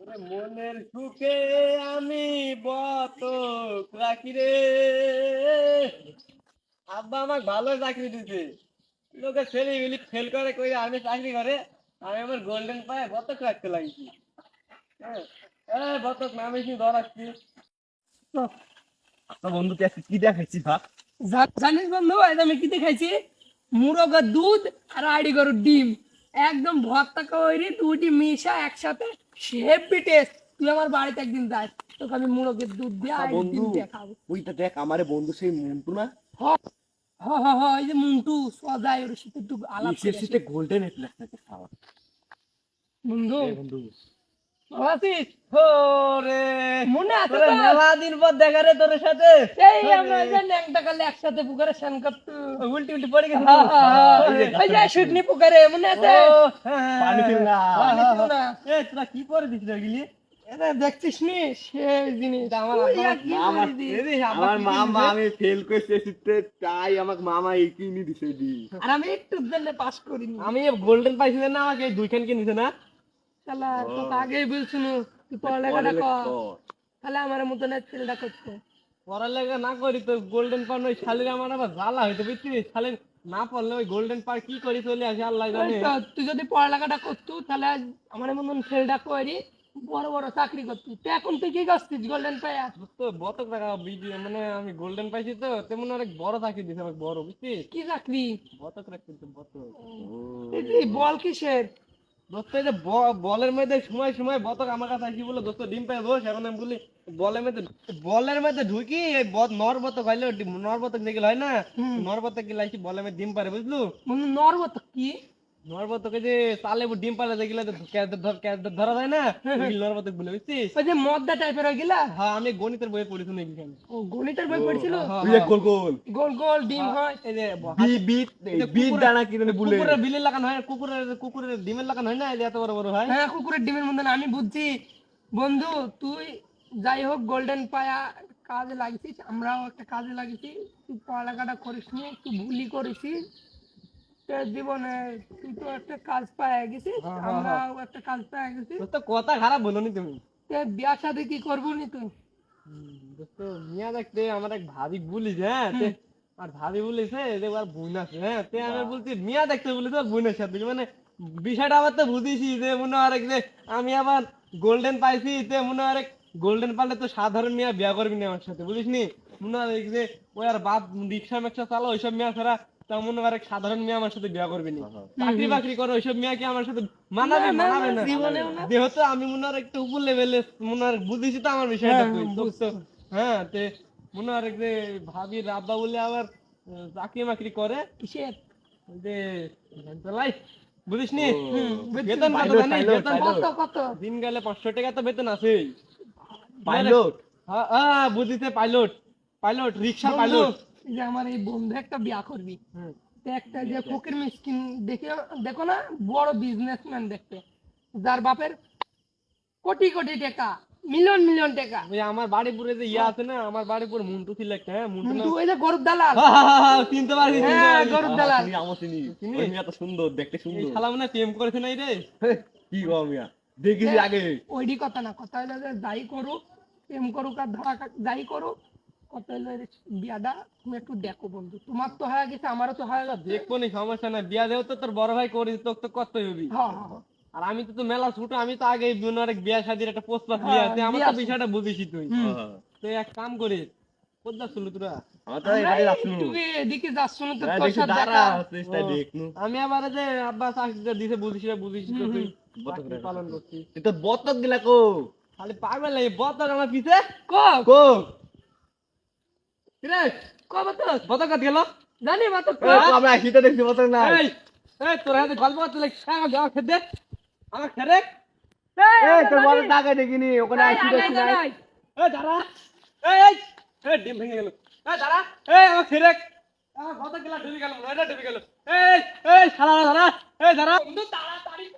মনের সুখে আমি বত রাখি রে। আব্বা আমাকে ভালো চাকরি দিতে লোকে ছেলে মিলি ফেল করে কই আমি চাকরি করে আমি আমার গোল্ডেন পায়ে বতক রাখতে লাগিছি। হ্যাঁ এই বতক নামে কি ধরাচ্ছি আচ্ছা বন্ধু তুই কি দেখাইছিস ভাত জা- জানিস বন্ধু আজ আমি কি দেখাইছি? মুরগের দুধ আর আইডি গরুর ডিম। একদম ভর্তা করি দুটি মিশা একসাথে। হেভি টেস্ট তুই আমার বাড়িতে একদিন যাস তোকে আমি মুরগের দুধ দিয়ে বন্ধু। ডিম খাব। ওইটা দেখ আমার বন্ধু সেই মন্টু না? হ হ হ এই যে মুন্টু সদাই ওর সাথে একটু আলাপ গোল্ডেন থাকে খাওয়া। বন্ধু বন্ধু। ভালো ওরে। মনে আছে মেলা দিন পর দেখা রে তোর সাথে। সেই আমরা যে ন্যাংটা কালে একসাথে পুকুরে স্নান করতো। উল্টি উল্টি পড়ে গেছে। হ্যাঁ, হ্যাঁ, হ্যাঁ। ওই যে শুটনি পুকুরে মনে আছে? ও, পানি ছিল না। পানি ছিল না। এ, তোরা কি করে দিছিস ওগুলি? দেখছিস নি সেই জিনিস আমার মামা আমি ফেল তাই আমাকে মামা এই কিনে দিছে দি আর আমি একটু জন্য পাস করিনি। আমি গোল্ডেন পাইছি না আমাকে দুইখান কিনেছে না? শালা তোকে আগেই বলছিল তুই পড়ালেখাটা কর। তাহলে আমার মতন ছেলেটা করতো। পড়ালেখা না করি তো গোল্ডেন পার ওই শালির আমার আবার জ্বালা হইতো বুঝছিস শালির না পড়লে ওই গোল্ডেন পার কি করি চলে আসে আল্লাহ জানে। তুই যদি পড়ালেখাটা করতু তাহলে আমার মতন ছেলেটা করি বড় বড় চাকরি করতি। তো এখন তুই কি করছিস গোল্ডেন পায়া তো বতক টাকা বিজি মানে আমি গোল্ডেন পাইছি তো তেমন অনেক বড় চাকরি দিছে আমাকে বড় বুঝছিস কি চাকরি? বতক রাখছি তো বতক এই বল কিসের? দোস্ত ব- বলের মধ্যে সময় সময় বতক আমার কাছে আসি বলে দোস্ত ডিম পাই বস এখন আমি বলি বলের মধ্যে বলের মধ্যে ঢুকি এই নর বতক হইলে নর বতক যেগুলো হয় না। নর বতকগুলো আসি বলের মধ্যে ডিম পারে বুঝলু? নরব কি? নর যে চালে ডিম পারে যেগুলো ধরা যায় না? ওইগুলো বলে বুঝছিস? ওই যে মদ্দা টাইপের ওইগুলা হ্যাঁ আমি গণিতের বইয়ে পড়েছি না ও গণিতের বই পড়ছিল? হ্যাঁ, ওই যে গোল গোল। গোল গোল ডিম হয় এই যে বিট বিট দানা কি জানি বলে। কুকুরের বিলের লাগানো হয় কুকুরের কুকুরের ডিমের লাগানো হয় না? এই এত বড় বড় হয়। হ্যাঁ কুকুরের ডিমের মধ্যে আমি বুঝছি। বন্ধু তুই যাই হোক গোল্ডেন পায়া কাজে লাগিয়েছিস আমরাও একটা কাজে লাগিয়েছি। তুই পড়ালেখাটা করিস নি তুই ভুলই করেছিস। জীবনে তুই তো একটা কাজ পায়ে গেছিস আমরাও একটা কাজ পায়ে গেছি দোস্ত কথা খারাপ বলো তুমি। তোর বিয়ার সাথে কি করব নি তুই দোস্ত মিয়া দেখতে আমার এক ভাবি বলিস হ্যাঁ আর ভাবি বলিছে যে আর বোন আছে হ্যাঁ তে আমি বলছি মিয়া দেখতে বলি তো বোনের সাথে মানে বিষয়টা আবার তো বুঝিছি যে মনে হয় আরেক যে আমি আবার গোল্ডেন পাইছি তে মনে হয় আরেক গোল্ডেন পারলে তো সাধারণ মিয়া বিয়া করবি না আমার সাথে বুঝিস নি মনে হয় যে ওই আর বাপ রিক্সা মেক্সা চালা ওইসব মিয়া ছাড়া তা মনে হয় সাধারণ মিয়া আমার সাথে বিয়া করবি না। চাকরি বাকরি করো ওইসব মিয়া আমার সাথে মানাবে? মানাবে না, না জীবনেও না। যেহেতু আমি মনে হয় একটু উপর লেভেলে মনে হয় বুঝিছি তো আমার বিষয়টা হ্যাঁ, তুই হ্যাঁ, হ্যাঁ তে মনে হয় যে ভাবি রাব্বা বলে আবার চাকরি মাকরি করে। কিসের? যে চালাই বুঝিস নি? বেতন কত জানিস? বেতন কত কত? দিন গেলে পাঁচশো টাকা তো বেতন আছে পাইলট? হ্যাঁ হ্যাঁ বুঝিছে পাইলট। Pilot rickshaw pilot. যে আমার এই বন্ধু একটা বিয়া করবি। একটা যে ফকির মিসকিন দেখে দেখো না বড় বিজনেসম্যান দেখতে। যার বাপের কোটি কোটি টাকা মিলিয়ন মিলিয়ন টাকা। ওই আমার বাড়িপুরে যে ইয়া আছে না আমার বাড়িপুর মুন্টু ছিল একটা হ্যাঁ মুন্টু না? ওই যে গরুর দালাল। চিনতে পারছি হ্যাঁ। গরুর দালাল। চিনি আমার চিনি? ওই মেয়ে তো সুন্দর দেখতে সুন্দর। এই শালা মনে প্রেম করেছে নাই রে? কি গো মিয়া? দেখিস আগে। ওইডি কথা না কথা হইল যে যাই করুক প্রেম করুক আর ধরা যাই করুক যে বিয়াটা তুমি একটু দেখো বন্ধু। তোমার তো হয়ে গেছে আমারও তো হয়ে গেছে। দেখব নি সমস্যা নাই। বিয়া দেও তো তোর বড় ভাই করিস তোকে তো করতে হবি। হ্যাঁ হ্যাঁ হ্যাঁ। আর আমি তো তো মেলা ছোট আমি তো আগে অনেক বিয়া শাদির একটা প্রস্তাব নিয়ে আসছে আমার তো বিষয়টা বুঝিস তুই। এক কাম করিস আমার আমি আবার যে আব্বা চাকরিটা দিছে বুঝিস রে বুঝিস তুই। পালন করছিস। তুই তো বতক গিলা কো। খালি পাগল লাগে বতক আমার পিছে। কব কো। রে কব তো বতক গেল। জানি মা তো এ, তো আমরা শীতে দেখছি বতক না এই এই তোর হাতে গল্প করতে লাগে আমার গাওয়া খেতে। আমার খেরে এ তোর বড় টাকা দেখিনি ওখানে আসি দেখছি না এই দাঁড়া। এই এই এই ডিম ভেঙে গেল। এই দাঁড়া। এই আমার খেরে আমার বতক গেলা ডুবে গেল এটা ডুবে গেল। এই এই শালা দাঁড়া। এই দাঁড়া। বন্ধু তাড়াতাড়ি কর।